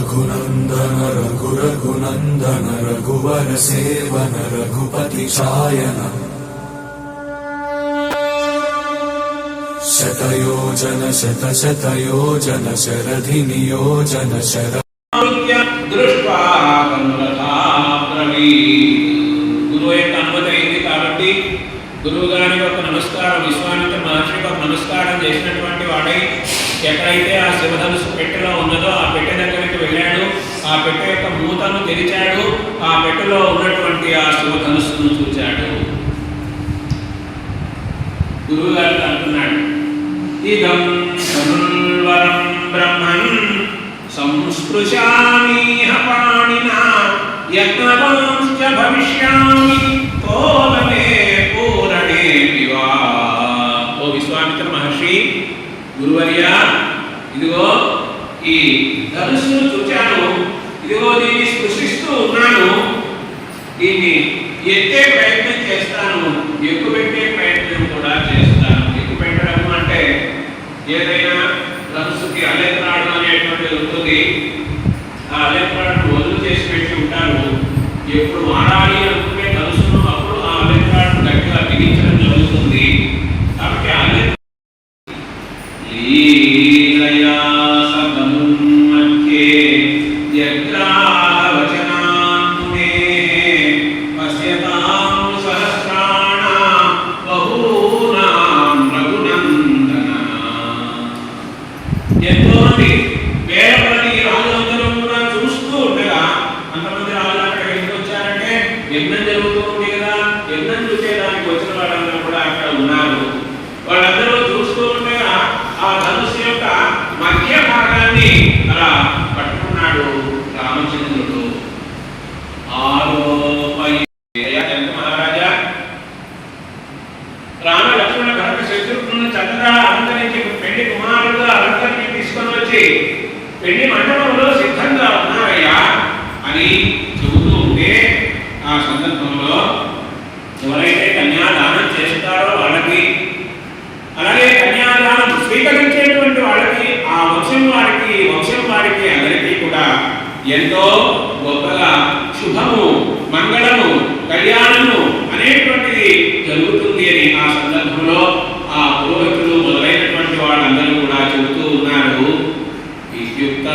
रघुनन्दन रघुरघुनन्दन रघुवर seven Raghupati चायन शतयोजन शतशतयोजन शरधि नियोजन sir ఆరోగ్య దృష్ట్వా కనులథా బ్రవీత్. గురువు యొక్క అనుమతి అయింది కాబట్టి గురువు గారికి ఒక నమస్కారం విశ్వామిత్ర మహర్షికి ఒక నమస్కారం చేసినటువంటి వాడై ఎక్కడైతే ఆ శివధనుసు పెట్టెలో ఉన్నదో ఆ పెట్టె దగ్గరికి వెళ్ళాడు. ఆ పెట్టె యొక్క మూతను తెరిచాడు. ఆ పెట్టెలో ఉన్నటువంటి ఆ శివధనుసును చూచాడు. గురువు గారు అంటున్నాడు ఇదం ధనుర్వరం బ్రహ్మన్ సంస్పృశామీహ పాణినా యజ్ఞవంశ్చ భవిష్యామి కో గురువర్య ఇదిగో ఈ ధనుస్సును చూచాను. ఇదిగో దీన్ని స్పృశిస్తూ ఉన్నాను. దీన్ని ఎత్తే ప్రయత్నం చేస్తాను. ఎక్కుపెట్టే ప్రయత్నం కూడా చేస్తాను. ఎక్కువ పెట్టడం అంటే ఏదైనా ధనుసుకి అలెత్రాడు అనేటువంటిది ఉంటుంది. ఆ అలెత్రాడును వదులు చేసి పెట్టి ఉంటారు ఎప్పుడు వాడాలి పట్టుకున్నాడు. స్వీకరించేటువంటి వాళ్ళకి ఆ వంశం వారికి వంశం వారికి అందరికీ కూడా ఎంతో గొప్పగా శుభము మంగళము కళ్యాణము అనేటువంటిది జరుగుతుంది అని ఆ సందర్భంలో ఆ పురోహితులు మొదలైనటువంటి వాళ్ళందరూ కూడా చెబుతూ ఉన్నారు. ఇత్యుక్త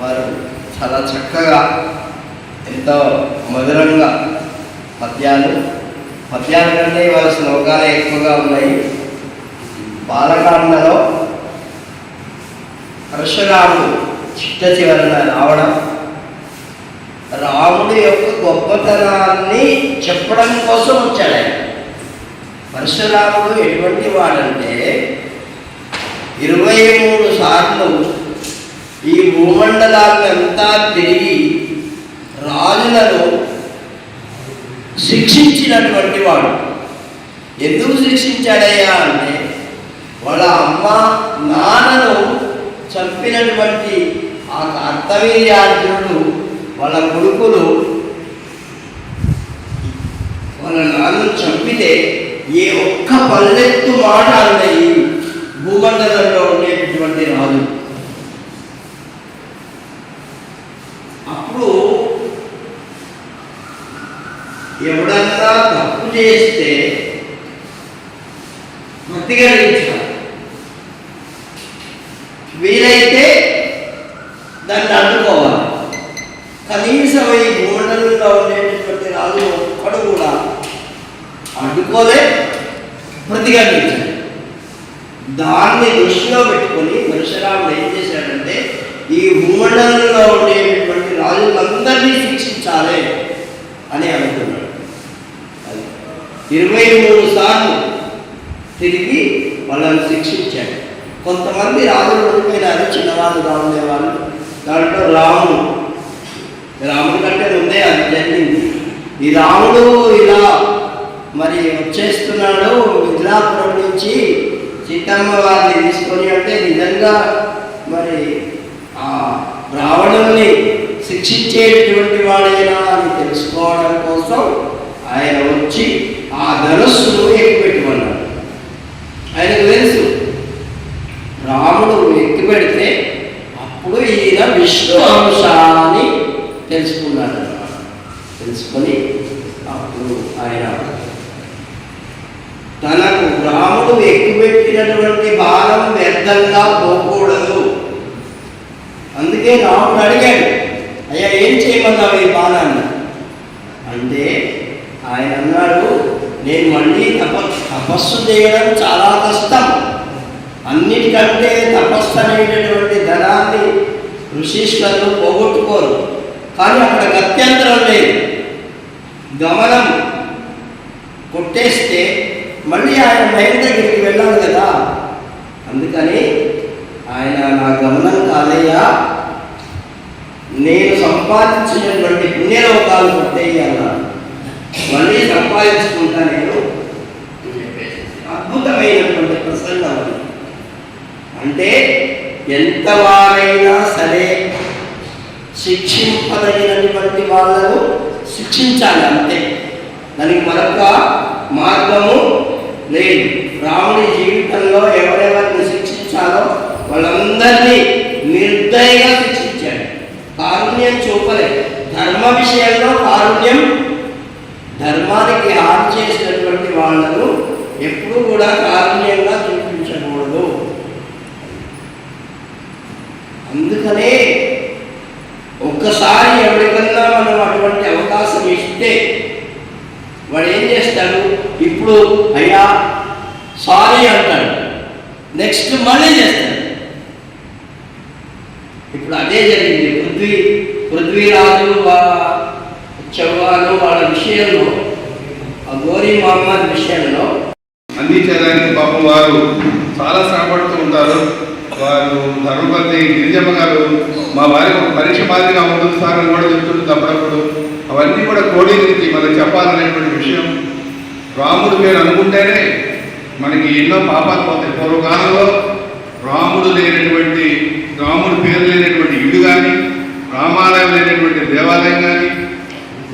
వారు చాలా చక్కగా ఎంతో మధురంగా పద్యాలు పద్యాల కంటే వాళ్ళ శ్లోకాలే ఎక్కువగా ఉన్నాయి. బాలకాండలో పరశురాముడు చిట్ట చివరన రావడం రాముడు యొక్క గొప్పతనాన్ని చెప్పడం కోసం వచ్చాడు ఆయన. పరశురాముడు ఎటువంటి వాడంటే ఇరవై మూడు సార్లు ఈ భూమండలాన్ని అంతా తిరిగి రాజులను శిక్షించినటువంటి వాడు. ఎందుకు శిక్షించాడయ్యా అంటే వాళ్ళ అమ్మ నాన్నను చంపినటువంటి ఆ కర్తవీర్యార్జునుడు వాళ్ళ కొడుకులు వాళ్ళ నాన్నను చంపితే ఏ ఒక్క పల్లెత్తు మాట అన్నయ్యి భూమండలంలో ఉండేటటువంటి రాజు. అప్పుడు ఎవడన్నా తప్పు చేస్తే ప్రతిఘటించాలి వీలైతే దాన్ని అడ్డుకోవాలి. కనీసం ఈ భూమండలంలో ఉండేటటువంటి రాజు ఒక్కడు కూడా అడ్డుకోలే ప్రతిఘటించాలి దాన్ని దృష్టిలో పెట్టుకొని పరశురాముడు ఏం చేశాడంటే ఈ ఉమ్మడంలో ఉండేటటువంటి రాజులందరినీ శిక్షించాలి అని అనుకున్నాడు. ఇరవై మూడు సార్లు తిరిగి వాళ్ళని శిక్షించాడు. కొంతమంది రాజులు ఉండిపోయినారు చిన్నవాళ్ళుగా ఉండేవాళ్ళు దాంట్లో రాముడు రాముడి కంటే ముందే అది జరిగింది. ఈ రాముడు ఇలా మరి వచ్చేస్తున్నాడు మిథిలాపురం నుంచి సీతమ్మ వారిని తీసుకొని అంటే నిజంగా మరి ఆ రావణుల్ని శిక్షించేటువంటి వాడేనా అని తెలుసుకో అందుకే రాముడు అడిగాడు అయ్యా ఏం చేయమన్నావు ఈ బాణాన్ని అంటే ఆయన అన్నాడు నేను మళ్ళీ తప తపస్సు చేయడం చాలా కష్టం. అన్నిటికంటే తపస్సు అనేటటువంటి ధనాన్ని ఋషీశ్వరులు పోగొట్టుకోరు. కానీ అక్కడ గత్యంతరం లేదు. గమనం కొట్టేస్తే మళ్ళీ ఆయన మైండ్ దగ్గరికి వెళ్ళాలి కదా. అందుకని నా గమనం కాదయ్యా. నేను సంపాదించినటువంటి పుణ్యలోకాలు కొట్టేయాలన్నాడు మళ్ళీ సంపాదించుకుంటా నేను అద్భుతమైనటువంటి ప్రసంగం అంటే ఎంత వారైనా సరే శిక్షింపదగినటువంటి వాళ్ళను శిక్షించాలి అంతే. దానికి మరొక మార్గము లేదు. రాముడి జీవితంలో ఎవరెవరిని శిక్షించాలో అందరినీ నిర్దయగా శిక్షించాడు. కారుణ్యం చూపలే. ధర్మ విషయంలో కారుణ్యం ధర్మానికి హాని చేసినటువంటి వాళ్ళను ఎప్పుడూ కూడా కారుణ్యంగా చూపించకూడదు. అందుకనే ఒక్కసారి ఎవరికన్నా మనం అటువంటి అవకాశం ఇస్తే వాడు ఏం చేస్తాడు? ఇప్పుడు అయ్యా సారీ అంటాడు. నెక్స్ట్ మళ్ళీ చేస్తాడు. అదే జరిగింది. పృథ్వీ పృథ్వీరాజు చౌహాను వాళ్ళ విషయంలో ఆ గోరీ మహమ్మద్ విషయంలో అందించడానికి పాపం వారు చాలా శ్రమపడుతూ ఉంటారు. వారు ధర్మపతి గిరిజమ్మ గారు మా వారికి ఒక పరీక్ష మాదిరిగా ఉంటుంది సార్ అని కూడా చెప్తుంటుంది అప్పుడప్పుడు అవన్నీ కూడా కోడీనికి మనకు చెప్పాలనేటువంటి విషయం రాముడు పేరు అనుకుంటేనే మనకి ఎన్నో పాపాలు పోతాయి. పూర్వకాలంలో రాముడు లేనటువంటి రాముడు పేరు లేని రామాలయం లేనటువంటి దేవాలయం కానీ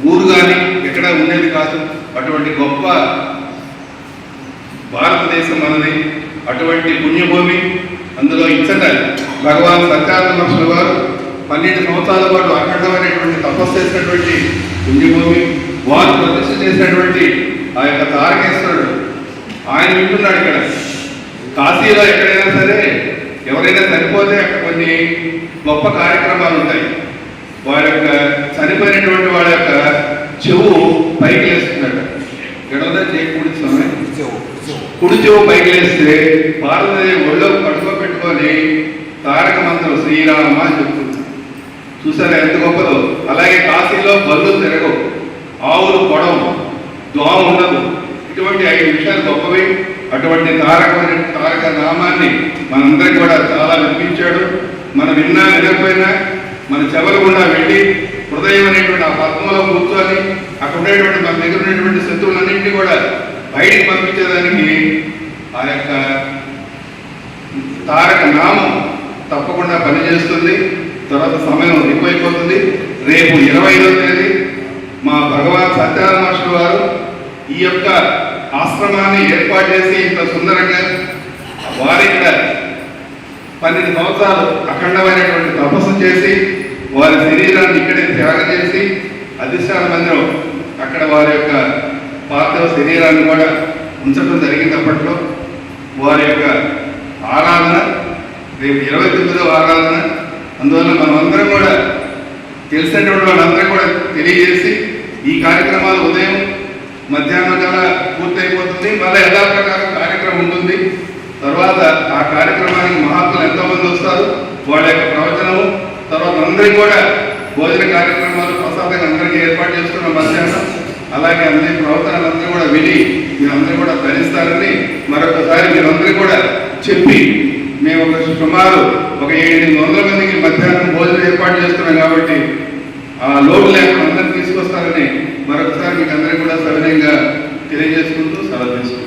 ఊరు కానీ ఎక్కడ ఉండేది కాదు. అటువంటి గొప్ప భారతదేశం మనది అటువంటి పుణ్యభూమి అందులో ఇచ్చట భగవాన్ సత్యాత్మర్షుల వారు పన్నెండు సంవత్సరాల పాటు అఖండమైనటువంటి తపస్సు చేసినటువంటి పుణ్యభూమి వారు ప్రతిష్ఠ చేసినటువంటి ఆ యొక్క తారకేశ్వరుడు. ఆయన వింటున్నాడు ఇక్కడ. కాశీలో ఎక్కడైనా సరే ఎవరైనా చనిపోతే అక్కడ కొన్ని గొప్ప కార్యక్రమాలు ఉంటాయి వారి యొక్క చనిపోయినటువంటి వాళ్ళ యొక్క చెవు పైకి లేస్తున్నాడు ఎడవదా చేయకూడదు సమయం కుడి పైకిలేస్తే పైకి లేస్తే ఒళ్ళో పట్టుకో పెట్టుకొని తారక మంత్రం శ్రీరామ అని చెప్తుంది. చూసారా ఎంత గొప్పదో? అలాగే కాశీలో బళ్ళు తిరగవు ఆవులు పొడవు దోమ ఉండదు. ఇటువంటి ఐదు విషయాలు గొప్పవి. అటువంటి తారక తారక నామాన్ని మనందరికి కూడా చాలా వినిపించాడు. మనం విన్నా వినకపోయినా మన చెవులు గుండా వెళ్ళి హృదయం అనేటువంటి ఆ పద్మలో కూర్చొని అక్కడ ఉండేటువంటి మన దగ్గర ఉన్నటువంటి శత్రువులన్నింటినీ కూడా బయటికి పంపించేదానికి ఆ యొక్క తారక నామం తప్పకుండా పనిచేస్తుంది. తర్వాత సమయం ఎక్కువైపోతుంది రేపు ఇరవై ఐదో తేదీ మా భగవాన్ సత్యనారాయణ మాస్టర్ వారు ఈ యొక్క ఆశ్రమాన్ని ఏర్పాటు చేసి ఇంత సుందరంగా వారి పన్నెండు సంవత్సరాలు అఖండమైనటువంటి తపస్సు చేసి వారి శరీరాన్ని ఇక్కడే త్యాగం చేసి అధిష్టాన మందిరం అక్కడ వారి యొక్క పార్థివ శరీరాన్ని కూడా ఉంచడం జరిగినప్పట్లో వారి యొక్క ఆరాధన రేపు ఇరవై తొమ్మిదవ ఆరాధన. అందువల్ల మనమందరం కూడా తెలిసినటువంటి వాళ్ళందరూ కూడా తెలియజేసి ఈ కార్యక్రమాలు ఉదయం మధ్యాహ్నం కల పూర్తయిపోతుంది. మళ్ళీ యథాప్రకారం కార్యక్రమం ఉంటుంది. తర్వాత ఆ కార్యక్రమానికి మహాత్ములు ఎంతోమంది వస్తారు. వాళ్ళ యొక్క ప్రవచనము. తర్వాత అందరికీ కూడా భోజన కార్యక్రమాలు ప్రసాదంగా అందరికీ ఏర్పాటు చేస్తున్నాం మధ్యాహ్నం. అలాగే అందరి ప్రవర్తనలందరూ కూడా విని మీరందరూ కూడా ధరిస్తారని మరొకసారి మీరందరూ కూడా చెప్పి మేము ఒక సుమారు ఒక ఏడెనిమిది వందల మందికి మధ్యాహ్నం భోజనం ఏర్పాటు చేస్తున్నాం కాబట్టి ఆ లోటు లేకుండా అందరిని తీసుకొస్తారని మరొకసారి మీకు అందరికీ కూడా సవినయంగా తెలియజేసుకుంటూ సెలవు తీసుకుంటాం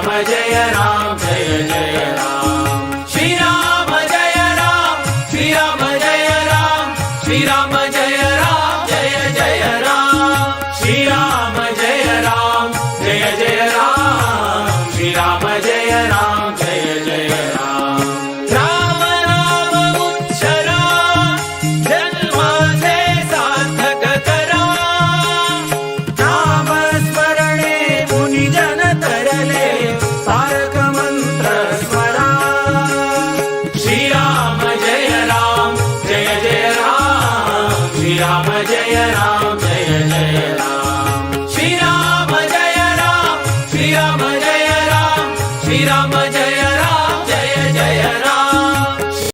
రామ జయ రామ